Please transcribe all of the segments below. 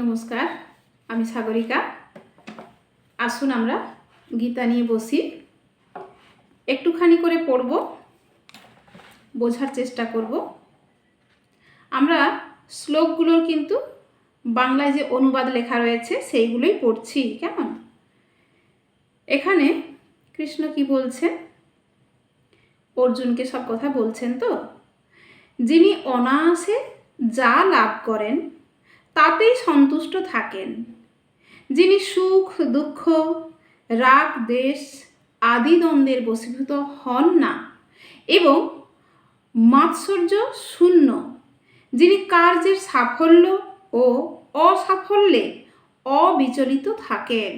নমস্কার, আমি সাগরিকা। আসুন আমরা গীতা নিয়ে বসি। একটুখানি করে পড়ব, বোঝার চেষ্টা করব। আমরা শ্লোকগুলোর কিন্তু বাংলায় যে অনুবাদ লেখা রয়েছে, সেইগুলোই পড়ছি, কেমন? এখানে কৃষ্ণ কি বলছেন? অর্জুনকে সব কথা বলছেন তো? যিনি অনায়াসে যা লাভ করেন তাতেই সন্তুষ্ট থাকেন। যিনি সুখ, দুঃখ, রাগ, দেশ আদি দ্বন্দ্বের বশীভূত হন না এবং মাৎসর্য শূন্য, যিনি কার্যের সাফল্য ও অসাফল্যে অবিচলিত থাকেন।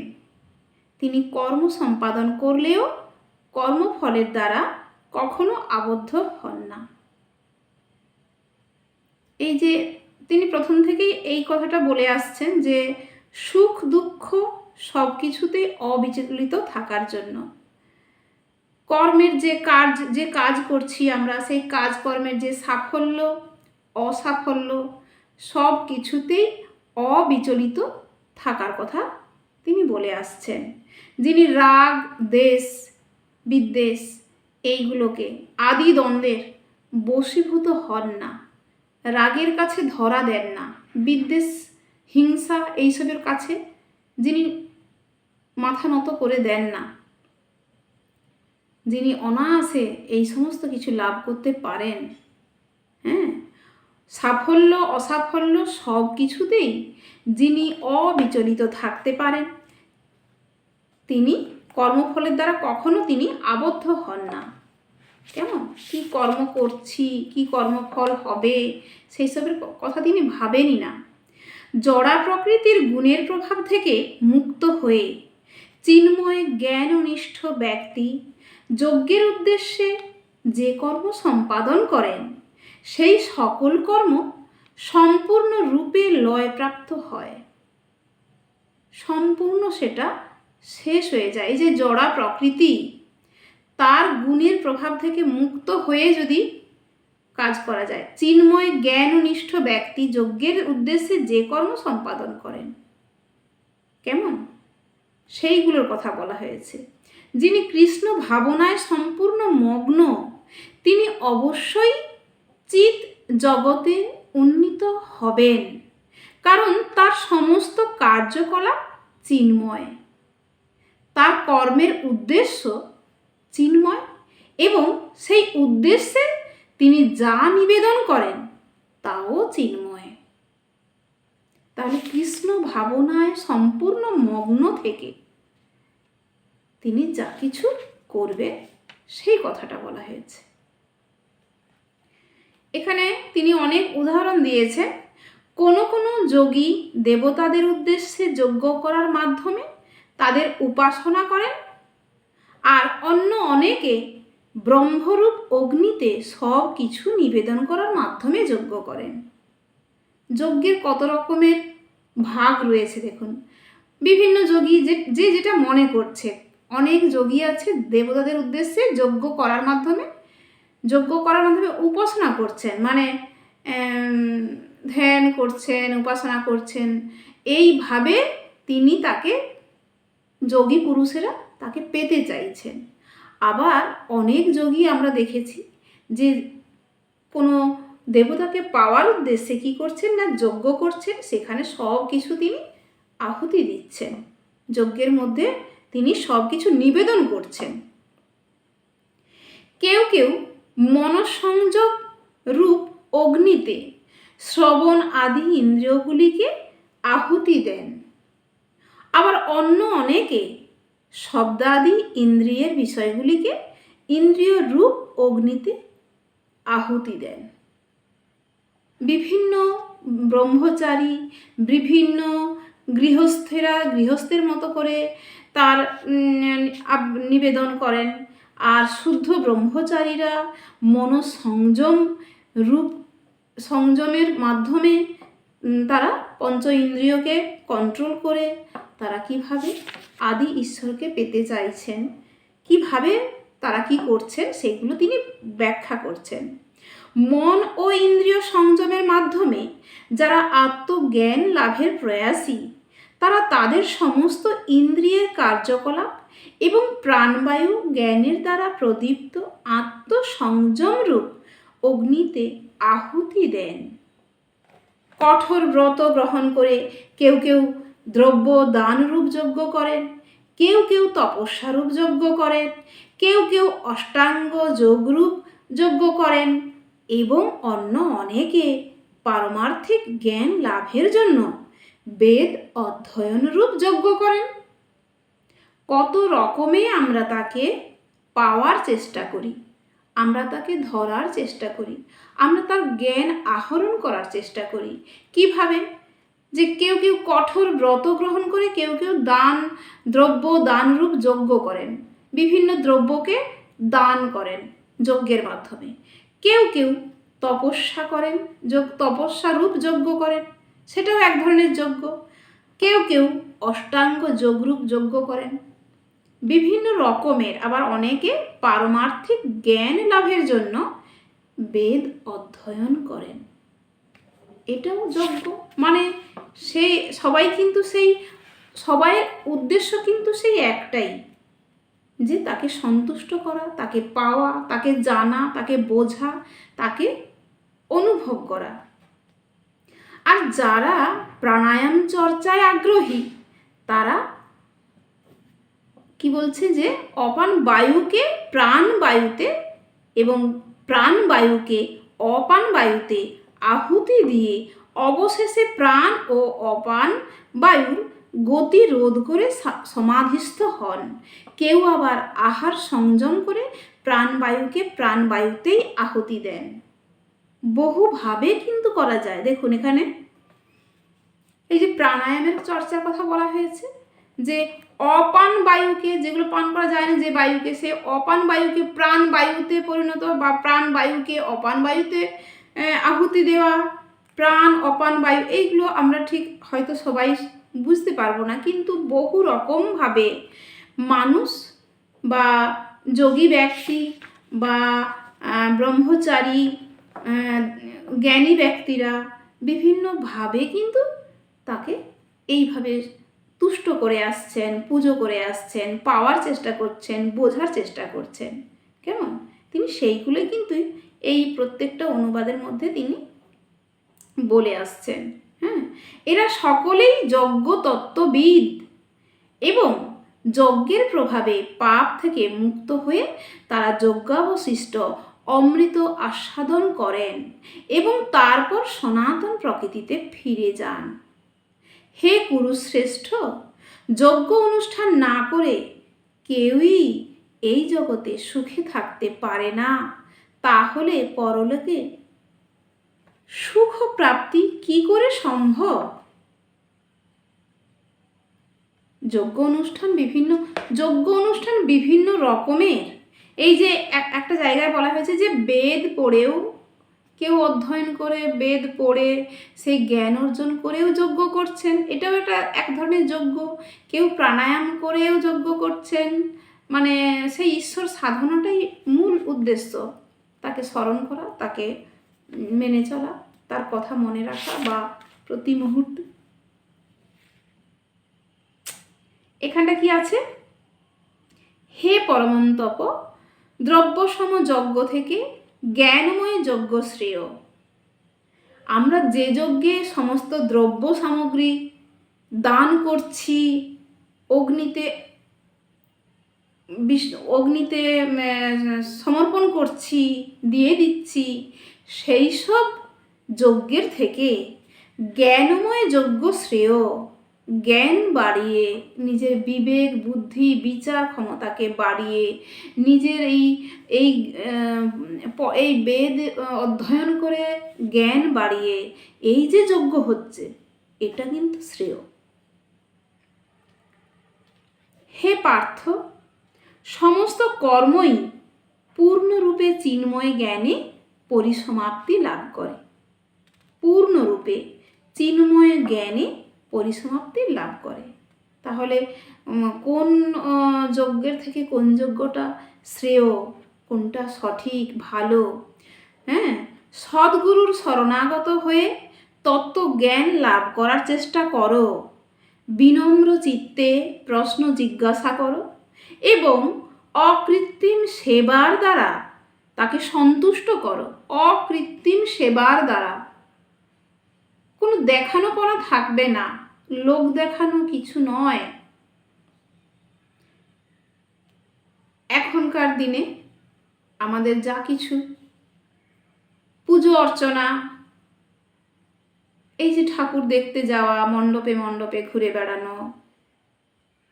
তিনি কর্ম সম্পাদন করলেও কর্মফলের দ্বারা কখনো আবদ্ধ হন না। এই যে তিনি প্রথম থেকেই এই কথাটা বলে আসছেন যে সুখ, দুঃখ সব কিছুতে অবিচলিত থাকার জন্য। কর্মের যে কাজ যে কাজ করছি আমরা, সেই কাজকর্মের যে সাফল্য, অসাফল্য সব কিছুতেই অবিচলিত থাকার কথা তিনি বলে আসছেন। যিনি রাগ, দেশ, বিদ্বেষ এইগুলোকে, আদি দ্বন্দ্বের বশীভূত হন না। রাগের কাছে ধরা দেন না। বিদ্বেষ, হিংসা এইসবের কাছে যিনি মাথা নত করে দেন না। যিনি অনায়াসে এই সমস্ত কিছু লাভ করতে পারেন। হ্যাঁ? সাফল্য, অসাফল্য সব কিছুতেই যিনি অবিচলিত থাকতে পারেন। তিনি কর্মফলের দ্বারা কখনো তিনি আবদ্ধ হন না। কেমন? কি কর্ম করছি? কি কর্মফল হবে? সেই সবের কথা তিনি ভাবেনই না। জড়া প্রকৃতির গুণের প্রভাব থেকে মুক্ত হয়ে চিন্ময় জ্ঞাননিষ্ঠ ব্যক্তি যজ্ঞের উদ্দেশ্যে যে কর্ম সম্পাদন করেন, সেই সকল কর্ম সম্পূর্ণ রূপে লয়প্রাপ্ত হয়। সম্পূর্ণ সেটা শেষ হয়ে যায়। যে জড়া প্রকৃতি তার গুণের প্রভাব থেকে মুক্ত হয়ে যদি কাজ করা যায়। চিন্ময় জ্ঞাননিষ্ঠ ব্যক্তি যজ্ঞের উদ্দেশ্যে যে কর্ম সম্পাদন করেন। কেমন? সেইগুলোর কথা বলা হয়েছে। যিনি কৃষ্ণ ভাবনায় সম্পূর্ণ মগ্ন, তিনি অবশ্যই চিত জগতে উন্নীত হবেন। কারণ তার সমস্ত কার্যকলাপ চিন্ময়। তার কর্মের উদ্দেশ্য চিন্ময় এবং সেই উদ্দেশ্যে তিনি যা নিবেদন করেন, তাও চিন্ময়। তাহলে কৃষ্ণ ভাবনায় সম্পূর্ণ মগ্ন থেকে তিনি যা কিছু করবে সেই কথাটা বলা হয়েছে। এখানে তিনি অনেক উদাহরণ দিয়েছেন। কোনো কোনো যোগী দেবতাদের উদ্দেশ্যে যজ্ঞ করার মাধ্যমে তাদের উপাসনা করেন আর অন্য অনেকে ব্রহ্মরূপ অগ্নিতে সব কিছু নিবেদন করার মাধ্যমে যজ্ঞ করেন। যজ্ঞের কত রকমের ভাগ রয়েছে দেখুন। বিভিন্ন যোগী যে যে যেটা মনে করছে। অনেক যোগী আছে দেবতাদের উদ্দেশ্যে যজ্ঞ করার মাধ্যমে, যজ্ঞ করার মাধ্যমে উপাসনা করছেন। মানে ধ্যান করছেন, উপাসনা করছেন। এইভাবে তিনি তাকে যোগী পুরুষেরা তাকে পেতে চাইছেন। আবার অনেক যোগী আমরা দেখেছি যে কোনো দেবতাকে পাওয়ার উদ্দেশ্যে কী করছেন না, যজ্ঞ করছেন, সেখানে সব কিছু তিনি আহুতি দিচ্ছেন। যজ্ঞের মধ্যে তিনি সব কিছু নিবেদন করছেন। কেউ কেউ মনসংযোগ রূপ অগ্নিতে শ্রবণ আদি ইন্দ্রিয়গুলিকে আহুতি দেন। আবার অন্য অনেকে শব্দাদি ইন্দ্রিয়ের বিষয়গুলিকে ইন্দ্রিয় রূপ অগ্নিতে আহুতি দেন। বিভিন্ন ব্রহ্মচারী, বিভিন্ন গৃহস্থেরা গৃহস্থের মতো করে তার নিবেদন করেন। আর শুদ্ধ ব্রহ্মচারীরা মনসংযম রূপ, সংযমের মাধ্যমে তারা পঞ্চ ইন্দ্রিয়কে কন্ট্রোল করে তারা কীভাবে আদি ঈশ্বরকে পেতে চাইছেন। কীভাবে তারা কি করছেন সেগুলো তিনি ব্যাখ্যা করছেন। মন ও ইন্দ্রিয় সংযমের মাধ্যমে যারা আত্মজ্ঞান লাভের প্রয়াসী, তারা তাদের সমস্ত ইন্দ্রিয়ের কার্যকলাপ এবং প্রাণবায়ু জ্ঞানের দ্বারা প্রদীপ্ত আত্মসংযমরূপ অগ্নিতে আহুতি দেন। কঠোর ব্রত গ্রহণ করে কেউ কেউ দ্রব্য দানরূপ যজ্ঞ করেন, কেউ কেউ তপস্যারূপ যজ্ঞ করেন, কেউ কেউ অষ্টাঙ্গ যোগরূপ যজ্ঞ করেন এবং অন্য অনেকে পারমার্থিক জ্ঞান লাভের জন্য বেদ অধ্যয়নরূপ যজ্ঞ করেন। কত রকমে আমরা তাকে পাওয়ার চেষ্টা করি, আমরা তাকে ধরার চেষ্টা করি, আমরা তার জ্ঞান আহরণ করার চেষ্টা করি, কীভাবে? যে কেউ কেউ কঠোর ব্রত গ্রহণ করে, কেউ কেউ দান দ্রব্য, দানরূপ যজ্ঞ করেন। বিভিন্ন দ্রব্যকে দান করেন যজ্ঞের মাধ্যমে। কেউ কেউ তপস্যা করেন যোগ তপস্যারূপ যজ্ঞ করেন, সেটাও এক ধরনের যজ্ঞ। কেউ কেউ অষ্টাঙ্গ যোগরূপ যজ্ঞ করেন। বিভিন্ন রকমের আবার অনেকে পারমার্থিক জ্ঞান লাভের জন্য বেদ অধ্যয়ন করেন। এটাও যজ্ঞ মানে সে সবাই কিন্তু সেই সবাই উদ্দেশ্য কিন্তু সেই একটাই। যে তাকে সন্তুষ্ট করা, তাকে পাওয়া, তাকে জানা, তাকে বোঝা, তাকে অনুভব করা। আর যারা প্রাণায়াম চর্চায় আগ্রহী, তারা কি বলছে যে, অপান বায়ুকে প্রাণ বায়ুতে এবং প্রাণ বায়ুকে অপান বায়ুতে আহুতি দিয়ে অবশেষে প্রাণ ও অপান বায়ুর গতি রোধ করে সমাধিস্থ হন। কেউ আবার আহার সংযম করে প্রাণবায়ুকে প্রাণবায়ুতেই আহুতি দেন। বহুভাবে কিন্তু করা যায়। দেখুন এখানে। এই যে প্রাণায়ামের চর্চার কথা বলা হয়েছে যে অপান বায়ুকে যেগুলো পান করা যায় না, যে বায়ুকে, সে অপান বায়ুকে প্রাণ বায়ুতে পরিণত বা প্রাণ বায়ুকে অপান বায়ুতে আহুতি দেওয়া, প্রাণ অপান বায়ু, এইগুলো আমরা ঠিক হয়তো সবাই বুঝতে পারব না। কিন্তু বহু রকমভাবে মানুষ বা যোগী ব্যক্তি বা ব্রহ্মচারী জ্ঞানী ব্যক্তিরা বিভিন্নভাবে কিন্তু তাকে এইভাবে তুষ্ট করে আসছেন, পুজো করে আসছেন, পাওয়ার চেষ্টা করছেন, বোঝার চেষ্টা করছেন। কেমন? তিনি সেইগুলোই কিন্তু এই প্রত্যেকটা অনুবাদের মধ্যে তিনি বলে আসছেন হ্যাঁ? এরা সকলেই যজ্ঞ তত্ত্ববিদ এবং যজ্ঞের প্রভাবে পাপ থেকে মুক্ত হয়ে তারা যজ্ঞাবশিষ্ট অমৃত আস্বাদন করেন এবং তারপর সনাতন প্রকৃতিতে ফিরে যান। হে কুরুশ্রেষ্ঠ, যজ্ঞ অনুষ্ঠান না করে কেউই এই জগতে সুখে থাকতে পারে না। তাহলে পরলোকে সুখ প্রাপ্তি কি করে সম্ভব? যজ্ঞ অনুষ্ঠান বিভিন্ন, যজ্ঞ অনুষ্ঠান বিভিন্ন রকমের। এই যে এক- একটা জায়গায় বলা হয়েছে যে বেদ পড়েও, কেউ অধ্যয়ন করে বেদ পড়ে, সেই জ্ঞান অর্জন করেও যজ্ঞ করছেন। এটাও একটা এক ধরনের যজ্ঞ। কেউ প্রাণায়াম করেও যজ্ঞ করছেন। মানে সেই ঈশ্বর সাধনাটাই মূল উদ্দেশ্য। তাকে স্মরণ করা, তাকে মেনে চলা, তার কথা মনে রাখা বা প্রতি মুহূর্তে। এখানটা কি আছে? হে পরমন্তপ, দ্রব্যসম যজ্ঞ থেকে জ্ঞানময় যজ্ঞ শ্রেয়। আমরা যে যজ্ঞে সমস্ত দ্রব্য সামগ্রী দান করছি, অগ্নিতে অগ্নিতে সমর্পণ করছি, দিয়ে দিচ্ছি, সেই সব যজ্ঞের থেকে জ্ঞানময় যজ্ঞ শ্রেয়। জ্ঞান বাড়িয়ে, নিজের বিবেক, বুদ্ধি, বিচার ক্ষমতাকে বাড়িয়ে, নিজের এই এই এই বেদ অধ্যয়ন করে জ্ঞান বাড়িয়ে, এই যে যজ্ঞ হচ্ছে, এটা কিন্তু শ্রেয়। হে পার্থ সমস্ত কর্মই পূর্ণরূপে চিন্ময় জ্ঞানে পরিসমাপ্তি লাভ করে। পূর্ণরূপে চিন্ময় জ্ঞানে পরিসমাপ্তি লাভ করে। তাহলে কোন যজ্ঞের থেকে কোন যজ্ঞটা শ্রেয়, কোনটা সঠিক, ভালো? হ্যাঁ সদ্গুরুর শরণাগত হয়ে তত্ত্ব জ্ঞান লাভ করার চেষ্টা করো। বিনম্র চিত্তে প্রশ্ন জিজ্ঞাসা করো। এবং অকৃত্রিম সেবার দ্বারা তাকে সন্তুষ্ট করো। অকৃত্রিম সেবার দ্বারা। কোনো দেখানো পড়া থাকবে না। লোক দেখানো কিছু নয়। এখনকার দিনে আমাদের যা কিছু, পুজো অর্চনা, এই যে ঠাকুর দেখতে যাওয়া, মণ্ডপে মণ্ডপে ঘুরে বেড়ানো,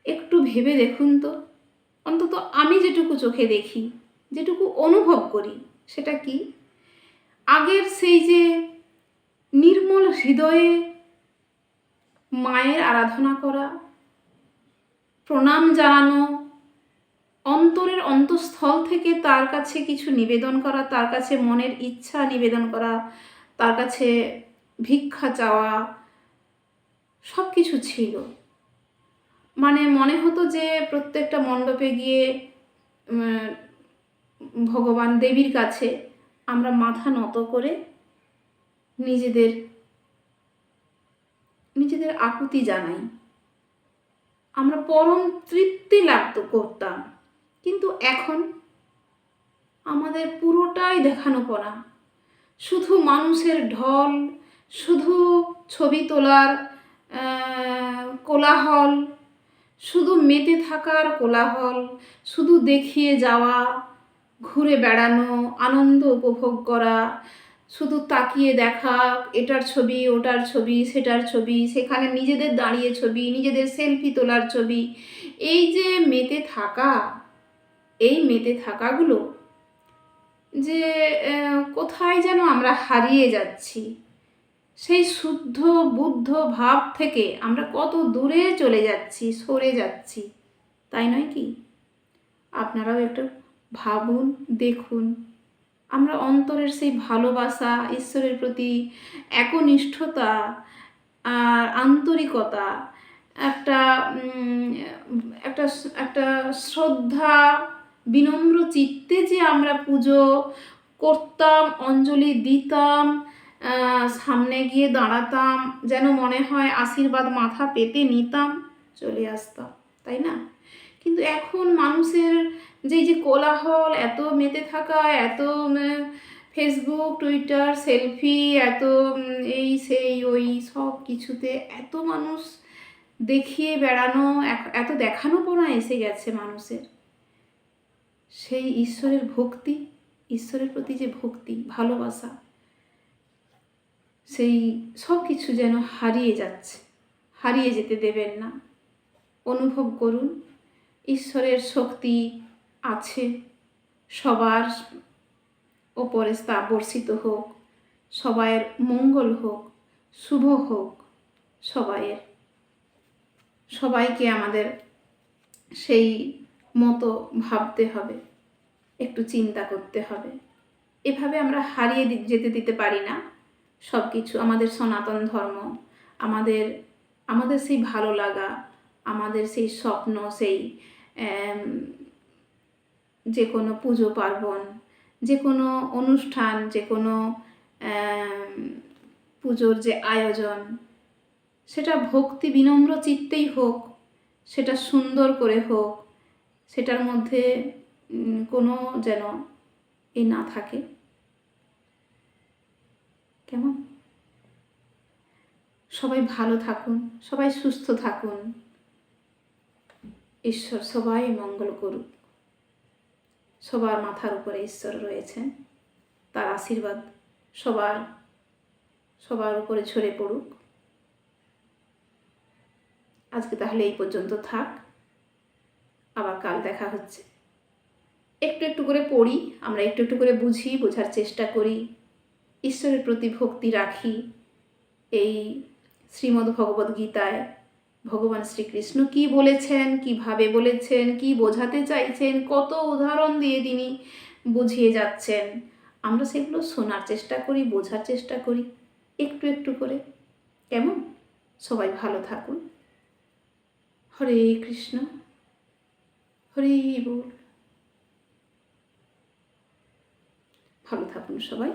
একটু ভেবে দেখুন তো। অন্তত আমি যেটুকু চোখে দেখি, যেটুকু অনুভব করি, সেটা কি? আগের সেই যে নির্মল হৃদয়ে মায়ের আরাধনা করা, প্রণাম জানানো, অন্তরের অন্তঃস্থল থেকে তার কাছে কিছু নিবেদন করা, তার কাছে মনের ইচ্ছা নিবেদন করা, তার কাছে ভিক্ষা চাওয়া সব কিছু ছিল। মানে মনে হতো যে প্রত্যেকটা মণ্ডপে গিয়ে ভগবান দেবীর কাছে আমরা মাথা নত করে নিজেদের নিজেদের আকুতি জানাই। আমরা পরম তৃপ্তি লাভ করতাম। কিন্তু এখন আমাদের পুরোটাই দেখানো পড়া শুধু মানুষের ঢল, শুধু ছবি তোলার কোলাহল শুধু মেতে থাকার কোলাহল, শুধু দেখিয়ে যাওয়া, ঘুরে বেড়ানো, আনন্দ উপভোগ করা, শুধু তাকিয়ে দেখা, এটার ছবি, ওটার ছবি, সেটার ছবি, সেখানে নিজেদের দাঁড়িয়ে ছবি, নিজেদের সেলফি তোলার ছবি। এই যে মেতে থাকা, এই মেতে থাকাগুলো যে কোথায় যেন আমরা হারিয়ে যাচ্ছি। সেই শুদ্ধ বুদ্ধ ভাব থেকে আমরা কত দূরে চলে যাচ্ছি, সরে যাচ্ছি। তাই নয় কি? আপনারাও একটু ভাবুন, দেখুন। আমরা অন্তরের সেই ভালোবাসা, ঈশ্বরের প্রতি একনিষ্ঠতা আর আন্তরিকতা, একটা একটা একটা শ্রদ্ধা, বিনম্র চিত্তে যে আমরা পুজো করতাম, অঞ্জলি দিতাম সামনে গিয়ে দাঁড়াতাম, যেন মনে হয় আশীর্বাদ মাথা পেতে নিতাম, চলে আসতাম, তাই না? কিন্তু এখন মানুষের যে যে কোলাহল, এত মেতে থাকা, এত ফেসবুক টুইটার সেলফি এত এই, সেই, ওই, সব কিছুতে এত মানুষ দেখিয়ে বেড়ানো এত দেখানো পড়া এসে গেছে মানুষের। সেই ঈশ্বরের ভক্তি, ঈশ্বরের প্রতি যে ভক্তি, ভালোবাসা সেই সব কিছু যেন হারিয়ে যাচ্ছে। হারিয়ে যেতে দেবেন না। অনুভব করুন, ঈশ্বরের শক্তি আছে। সবার ওপরে তা বর্ষিত হোক, সবাইয়ের মঙ্গল হোক, শুভ হোক, সবাইয়ের, সবাইকে আমাদের সেই মতো ভাবতে হবে, একটু চিন্তা করতে হবে। এভাবে আমরা হারিয়ে যেতে দিতে পারি না। সব কিছু আমাদের সনাতন ধর্ম, আমাদের আমাদের সেই ভালো লাগা, আমাদের সেই স্বপ্ন, সেই যে কোনো পুজো পার্বণ যে কোনো অনুষ্ঠান যে কোনো পুজোর যে আয়োজন, সেটা ভক্তি বিনম্র চিত্তেই হোক, সেটা সুন্দর করে হোক, সেটার মধ্যে কোনো যেন এ না থাকে। কেমন? সবাই ভালো থাকুন, সবাই সুস্থ থাকুন। ঈশ্বর সবাই মঙ্গল করুক। সবার মাথার উপরে ঈশ্বর রয়েছেন। তার আশীর্বাদ সবার সবার উপরে ঝরে পড়ুক। আজকে তাহলে এই পর্যন্ত থাক। আবার কাল দেখা হচ্ছে। একটু একটু করে পড়ি, আমরা একটু একটু করে বুঝি, বোঝার চেষ্টা করি। ঈশ্বরের প্রতি ভক্তি রাখি। এই শ্রীমদ্ ভগবদ্ গীতায় ভগবান শ্রীকৃষ্ণ কি বলেছেন, কীভাবে বলেছেন, কি বোঝাতে চাইছেন, কত উদাহরণ দিয়ে তিনি বুঝিয়ে যাচ্ছেন, আমরা সেগুলো শোনার চেষ্টা করি, বোঝার চেষ্টা করি, একটু একটু করে। কেমন? সবাই ভালো থাকুন। হরে কৃষ্ণ। হরে বল। ভালো থাকুন সবাই।